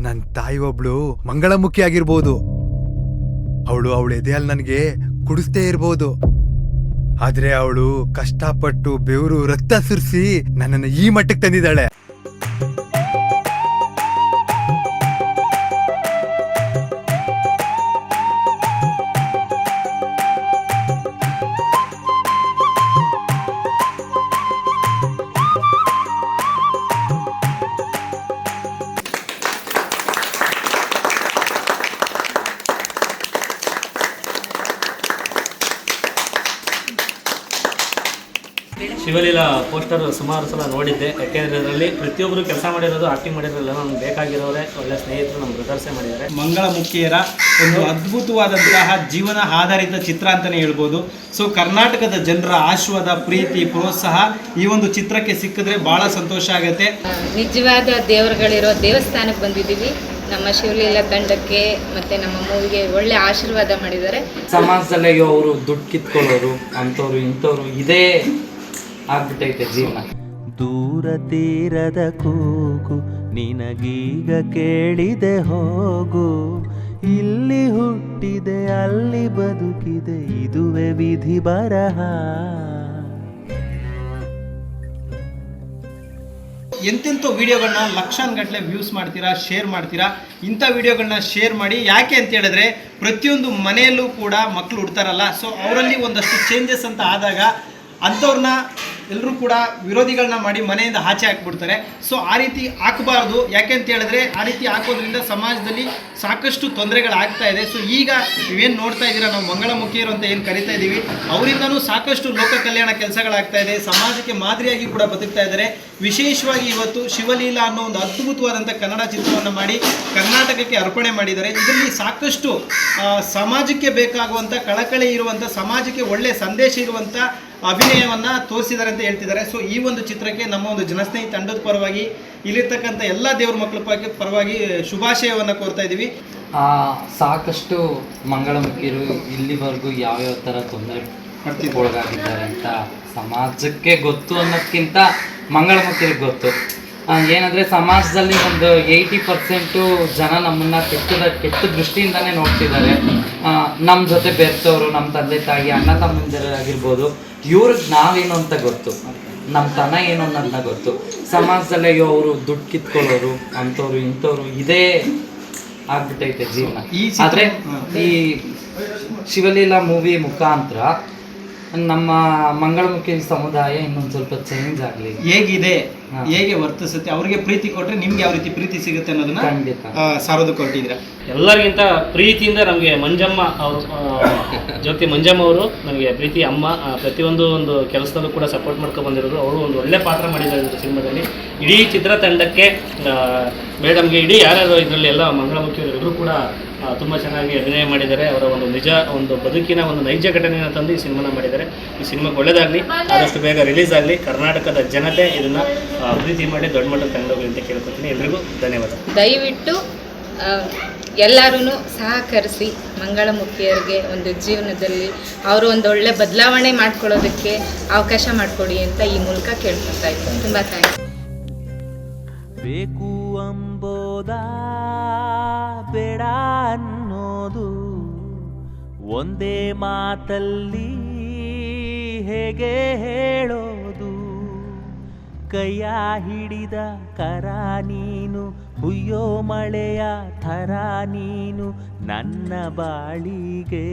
ನನ್ ತಾಯಿ ಒಬ್ಳು ಮಂಗಳಮುಖಿ ಆಗಿರ್ಬೋದು. ಅವಳು ಅವಳ ಎದೆಯಲ್ಲಿ ನನಗೆ ಕುಡಿಸ್ತೇ ಇರ್ಬೋದು. ಆದ್ರೆ ಅವಳು ಕಷ್ಟಪಟ್ಟು ಬೆವರು ರಕ್ತ ಸುರಿಸಿ ನನ್ನನ್ನು ಈ ಮಟ್ಟಕ್ಕೆ ತಂದಿದ್ದಾಳೆ. ಶಿವಲೀಲಾ ಪೋಸ್ಟರ್ ಸುಮಾರು ಸಲ ನೋಡಿದ್ದೆ. ಯಾಕೆಂದರೆ ಅದರಲ್ಲಿ ಪ್ರತಿಯೊಬ್ಬರು ಕೆಲಸ ಮಾಡಿರೋದು ಆಕ್ಟಿಂಗ್ ಮಾಡಿರೋಲ್ಲ ನಮ್ಗೆ ಬೇಕಾಗಿರೋರೆ ಒಳ್ಳೆ ಸ್ನೇಹಿತರು ನಮ್ಮ ಬ್ರದರ್ಸೇ ಮಾಡಿದ್ದಾರೆ. ಮಂಗಳಮುಖಿಯರ ಒಂದು ಅದ್ಭುತವಾದಂತಹ ಜೀವನ ಆಧಾರಿತ ಚಿತ್ರ ಅಂತಲೇ ಹೇಳ್ಬೋದು. ಸೊ ಕರ್ನಾಟಕದ ಜನರ ಆಶ್ವಾದ ಪ್ರೀತಿ ಪ್ರೋತ್ಸಾಹ ಈ ಒಂದು ಚಿತ್ರಕ್ಕೆ ಸಿಕ್ಕಿದ್ರೆ ಬಹಳ ಸಂತೋಷ ಆಗುತ್ತೆ. ನಿಜವಾದ ದೇವರುಗಳಿರೋ ದೇವಸ್ಥಾನಕ್ಕೆ ಬಂದಿದ್ದೀವಿ. ನಮ್ಮ ಶಿವಲೀಲಾ ತಂಡಕ್ಕೆ ಮತ್ತೆ ನಮ್ಮ ಮೂವಿಗೆ ಒಳ್ಳೆ ಆಶೀರ್ವಾದ ಮಾಡಿದ್ದಾರೆ. ಸಮಾಜದಲ್ಲಿ ಅವರು ದುಡ್ಡು ಕಿತ್ಕೊಳ್ಳೋರು ಅಂಥವ್ರು ಇಂಥವ್ರು ಇದೇ ಆಗ್ಬಿಟ್ಟೈತೆ ಜೀವನ. ದೂರ ತೀರದ ಕೂಗು ನಿನಗೀಗ ಕೇಳಿದೆ ಹೋಗು. ಇಲ್ಲಿ ಹುಟ್ಟಿದೆ ಅಲ್ಲಿ ಬದುಕಿದೆ ಇದುವೆ ವಿಧಿ ಬರಹ. ಎಂತೆಂಥ ವಿಡಿಯೋಗಳನ್ನ ಲಕ್ಷಾನುಗಟ್ಟಲೆ ವ್ಯೂಸ್ ಮಾಡ್ತೀರಾ ಶೇರ್ ಮಾಡ್ತೀರಾ ಇಂಥ ವಿಡಿಯೋಗಳನ್ನ ಶೇರ್ ಮಾಡಿ ಯಾಕೆ ಅಂತ ಹೇಳಿದ್ರೆ ಪ್ರತಿಯೊಂದು ಮನೆಯಲ್ಲೂ ಕೂಡ ಮಕ್ಕಳು ಹುಡ್ತಾರಲ್ಲ ಸೊ ಅವರಲ್ಲಿ ಒಂದಷ್ಟು ಚೇಂಜಸ್ ಅಂತ ಆದಾಗ ಅಂಥವ್ರನ್ನ ಎಲ್ಲರೂ ಕೂಡ ವಿರೋಧಿಗಳನ್ನ ಮಾಡಿ ಮನೆಯಿಂದ ಆಚೆ ಹಾಕ್ಬಿಡ್ತಾರೆ. ಸೊ ಆ ರೀತಿ ಹಾಕಬಾರ್ದು. ಯಾಕೆ ಅಂತ ಹೇಳಿದ್ರೆ, ಆ ರೀತಿ ಹಾಕೋದ್ರಿಂದ ಸಮಾಜದಲ್ಲಿ ಸಾಕಷ್ಟು ತೊಂದರೆಗಳಾಗ್ತಾ ಇದೆ. ಸೊ ಈಗ ನೀವೇನು ನೋಡ್ತಾ ಇದ್ದೀರಾ? ನಾವು ಮಂಗಳಮುಖಿಯರು ಅಂತ ಏನು ಕರಿತಾ ಇದ್ದೀವಿ. ಅವರಿಂದನೂ ಸಾಕಷ್ಟು ಲೋಕ ಕಲ್ಯಾಣ ಕೆಲಸಗಳಾಗ್ತಾ ಇದೆ. ಸಮಾಜಕ್ಕೆ ಮಾದರಿಯಾಗಿ ಕೂಡ ಬದುಕ್ತಾ ಇದ್ದಾರೆ. ವಿಶೇಷವಾಗಿ ಇವತ್ತು ಶಿವಲೀಲಾ ಅನ್ನೋ ಒಂದು ಅದ್ಭುತವಾದಂಥ ಕನ್ನಡ ಚಿತ್ರವನ್ನು ಮಾಡಿ ಕರ್ನಾಟಕಕ್ಕೆ ಅರ್ಪಣೆ ಮಾಡಿದ್ದಾರೆ. ಇದರಲ್ಲಿ ಸಾಕಷ್ಟು ಸಮಾಜಕ್ಕೆ ಬೇಕಾಗುವಂಥ, ಕಳಕಳಿ ಇರುವಂಥ, ಸಮಾಜಕ್ಕೆ ಒಳ್ಳೆಯ ಸಂದೇಶ ಇರುವಂಥ ಅಭಿನಯವನ್ನ ತೋರಿಸಿದ್ದಾರೆ ಅಂತ ಹೇಳ್ತಿದ್ದಾರೆ. ಸೊ ಈ ಒಂದು ಚಿತ್ರಕ್ಕೆ ನಮ್ಮ ಒಂದು ಜನಸ್ನೇಹಿ ತಂಡದ ಪರವಾಗಿ ಇಲ್ಲಿರ್ತಕ್ಕಂಥ ಎಲ್ಲ ದೇವ್ರ ಮಕ್ಕಳ ಪರವಾಗಿ ಪರವಾಗಿ ಶುಭಾಶಯವನ್ನು ಕೋರ್ತಾ ಇದ್ದೀವಿ. ಸಾಕಷ್ಟು ಮಂಗಳಮುಖಿಯರು ಇಲ್ಲಿವರೆಗೂ ಯಾವ್ಯಾವ ಥರ ತೊಂದರೆ ಒಳಗಾಗಿದ್ದಾರೆ ಅಂತ ಸಮಾಜಕ್ಕೆ ಗೊತ್ತು ಅನ್ನೋದಕ್ಕಿಂತ ಮಂಗಳಮುಖಿಯರಿಗೆ ಗೊತ್ತು. ಏನಂದರೆ ಏನಂದ್ರೆ ಸಮಾಜದಲ್ಲಿ ಒಂದು ಏಯ್ಟಿ ಪರ್ಸೆಂಟು ಜನ ನಮ್ಮನ್ನ ಕೆಟ್ಟದ ಕೆಟ್ಟ ದೃಷ್ಟಿಯಿಂದಾನೇ ನೋಡ್ತಿದ್ದಾರೆ. ನಮ್ಮ ಜೊತೆ ಬೆರೆತವ್ರು ನಮ್ಮ ತಂದೆ ತಾಯಿ ಅಣ್ಣ ತಮ್ಮಂದಿರಾಗಿರ್ಬೋದು ಇವ್ರಿಗೆ ನಾವೇನು ಅಂತ ಗೊತ್ತು? ನಮ್ಮ ತನ ಏನು ಅನ್ನೋದನ್ನ ಗೊತ್ತು. ಸಮಾಜದಲ್ಲೇ ಅವರು ದುಡ್ಡು ಕಿತ್ಕೊಳ್ಳೋರು ಅಂಥವ್ರು ಇಂಥವ್ರು ಇದೇ ಆಗ್ಬಿಟ್ಟೈತೆ ಜೀವನ. ಈ ಆದ್ರೆ ಈ ಶಿವಲೀಲಾ ಮೂವಿ ಮುಖಾಂತರ ನಮ್ಮ ಮಂಗಳಮುಖಿ ಸಮುದಾಯ ಇನ್ನೊಂದು ಸ್ವಲ್ಪ ಚೇಂಜ್ ಆಗಲಿ. ಹೇಗಿದೆ. ಹೇಗೆ ವರ್ತಿಸುತ್ತೆ ಅವ್ರಿಗೆ ಪ್ರೀತಿ ಕೊಟ್ಟರೆ ನಿಮ್ಗೆ ಯಾವ ರೀತಿ ಪ್ರೀತಿ ಸಿಗುತ್ತೆ ಅನ್ನೋದನ್ನ ಖಂಡಿತ. ಹೊರಟಿದ್ದೀರಾ ಎಲ್ಲರಿಗಿಂತ ಪ್ರೀತಿಯಿಂದ ನಮಗೆ ಮಂಜಮ್ಮ ಅವರು ಜ್ಯೋತಿ ಮಂಜಮ್ಮ ಅವರು ನಮಗೆ ಪ್ರೀತಿ ಅಮ್ಮ ಪ್ರತಿಯೊಂದು ಒಂದು ಕೆಲಸದಲ್ಲೂ ಕೂಡ ಸಪೋರ್ಟ್ ಮಾಡ್ಕೊಂಡು ಬಂದಿರೋದು. ಅವರು ಒಂದು ಒಳ್ಳೆ ಪಾತ್ರ ಮಾಡಿದ್ದಾರೆ ಸಿನಿಮಾದಲ್ಲಿ. ಇಡೀ ಚಿತ್ರತಂಡಕ್ಕೆ ಮೇಡಮ್ಗೆ ಇಡೀ ಯಾರ್ಯಾರು ಇದರಲ್ಲಿ ಎಲ್ಲ ಮಂಗಳಮುಖಿಯವರು ಎಲ್ಲರೂ ಕೂಡ ತುಂಬ ಚೆನ್ನಾಗಿ ಅಭಿನಯ ಮಾಡಿದ್ದಾರೆ. ಅವರ ಒಂದು ನಿಜ ಒಂದು ಬದುಕಿನ ಒಂದು ನೈಜ ಘಟನೆಯನ್ನು ತಂದು ಈ ಸಿನಿಮಾನ ಮಾಡಿದ್ದಾರೆ. ಈ ಸಿನಿಮಾಗೆ ಒಳ್ಳೆಯದಾಗಲಿ ಆದಷ್ಟು ಬೇಗ ರಿಲೀಸ್ ಆಗಲಿ ಕರ್ನಾಟಕದ ಜನತೆ ಇದನ್ನು ಅಭಿವೃದ್ಧಿ ಮಾಡಿ ದೊಡ್ಡ ಮಟ್ಟದ ತಂಡೋಗಿ ಅಂತ ಕೇಳ್ಕೊತೀನಿ. ಎಲ್ರಿಗೂ ಧನ್ಯವಾದ. ದಯವಿಟ್ಟು ಎಲ್ಲರೂ ಸಹಕರಿಸಿ ಮಂಗಳಮುಖಿಯರಿಗೆ ಒಂದು ಜೀವನದಲ್ಲಿ ಅವರು ಒಂದು ಒಳ್ಳೆ ಬದಲಾವಣೆ ಮಾಡ್ಕೊಳ್ಳೋದಕ್ಕೆ ಅವಕಾಶ ಮಾಡಿಕೊಡಿ ಅಂತ ಈ ಮೂಲಕ ಕೇಳ್ಕೊತಾ ಇದ್ದೀನಿ. ತುಂಬ ಥ್ಯಾಂಕ್ಸ್ ಬೇಕು ಅಂಬೋದ ಬೇಡ ಅನ್ನೋದು ಒಂದೇ ಮಾತಲ್ಲಿ ಹೇಗೆ ಹೇಳೋದು? ಕೈಯ ಹಿಡಿದ ಕರ ನೀನು, ಹುಯ್ಯೋ ಮಳೆಯ ಥರ ನೀನು ನನ್ನ ಬಾಳಿಗೆ.